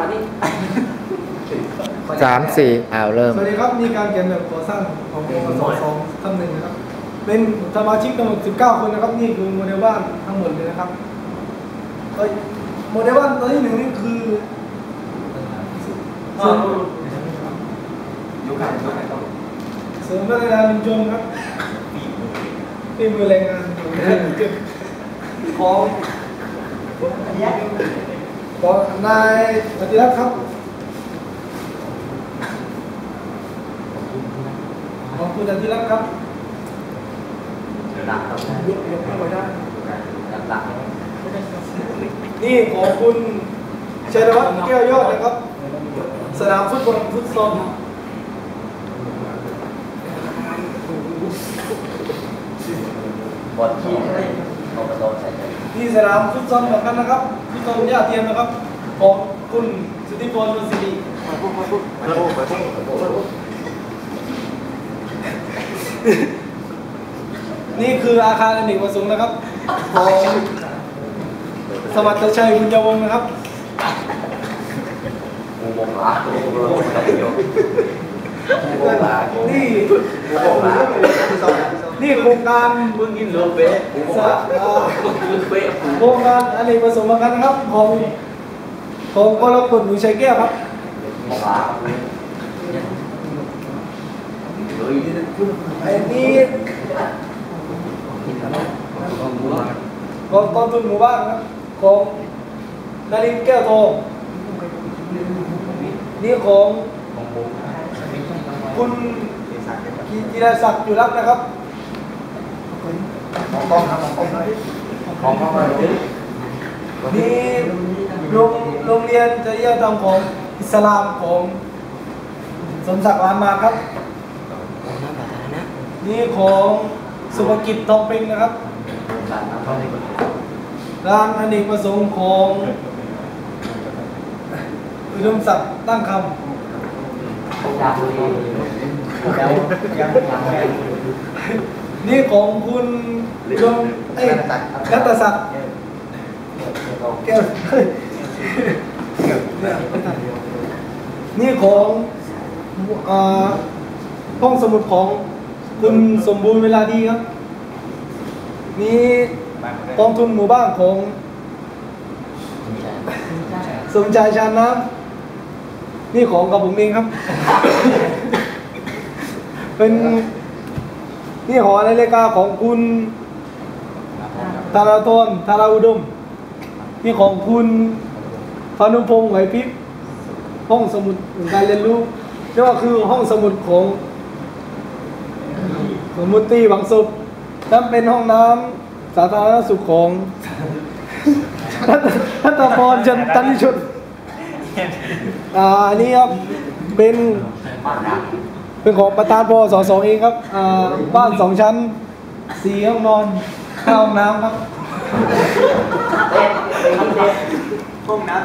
มานี่สามสี่อ้าวเริ่ม สวัสดีครับนี่การเขียนแบบก่อสร้างของปวสสองท่านหนึ่งนะครับ เป็นสมาชิกทั้งหมด19 คนนะครับ นี่คือโมเดลบ้านทั้งหมดเลยนะครับเอ้ยโมเดลบ้านตัวที่หนึ่งนี่คือเสริมยุคไหนยุคไหนต้องเสริมพัฒนาชุมชนครับฝีมือแรงงานของ ของนายปฏิรัตน์ครับของคุณอธิรัตน์ครับหลักครับยกยกเข้าไปได้หลักนี่ของคุณชัยวัฒน์แก้วยอดนะครับ สนามฟุตบอลฟุตซอลบทที่ ให้เอากระโดดใส่ใจนี่สนามฟุตซอลเหมือนกันนะครับฟุตซอลย่าเทียมนะครับของคุณสุธิพรลุนศิรินี่คืออาคารอเนกประสงค์นะครับของสมัติชัยบุญยวงศ์นะครับกูมองหากูมองหาเดียวกูมองหานี่มองหา นี่โครงการมึงกินโลเป๊ะกูมองหามึงกินเป๊ะโครงการอเนกประสมกันครับของของกรกฎหนูชัยแก้วครับองหาเฮ้ยไอ้นี่ของกองทุนหมู่บ้านครับของนารินแก้วทองนี่ของของคุณกีรศักดิ์จุรักนะครับ มองกล้องครับมองกล้องของเข้ามาดินี่โรงโรงเรียนจริยธรรมของอิสลามของสมศักดิ์ลานมาครับนี่ของสุภกิจทองเพ็งนะครับการน้ำเข้าในประตูร้านอเนกประสงค์ของอุดมศักดิ์ตั้งคยางดีแล้วยังหลังแม่ำ นี่ของคุณดวงเอ้ยรัตศักดิ์แก้วเฮ้ยนี่ของอ่าห้องสมุดของคุณสมบูรณ์เวลาดีครับ นี่กองทุนหมู่บ้านของสมชายชาญน้ำนี่ของกับผมเองครับ เป็น นี่หอนาฬิกาของคุณธาราธรธาราอุดม นี่ของคุณพานุพงศ์ไหวพริบห้องสมุดการเรียนรู้เรียกว่าคือห้องสมุดของสมุตีบางสุขนั่นเป็นห้องน้ำสาธารณสุขของทัตพรจันตันชุนอ่าอันนี้ครับเป็น เป็นของประธานพอสสเองครับอ่าบ้านสองชั้นสี่ห้องนอนห้องน้ำครับห้องน้ำ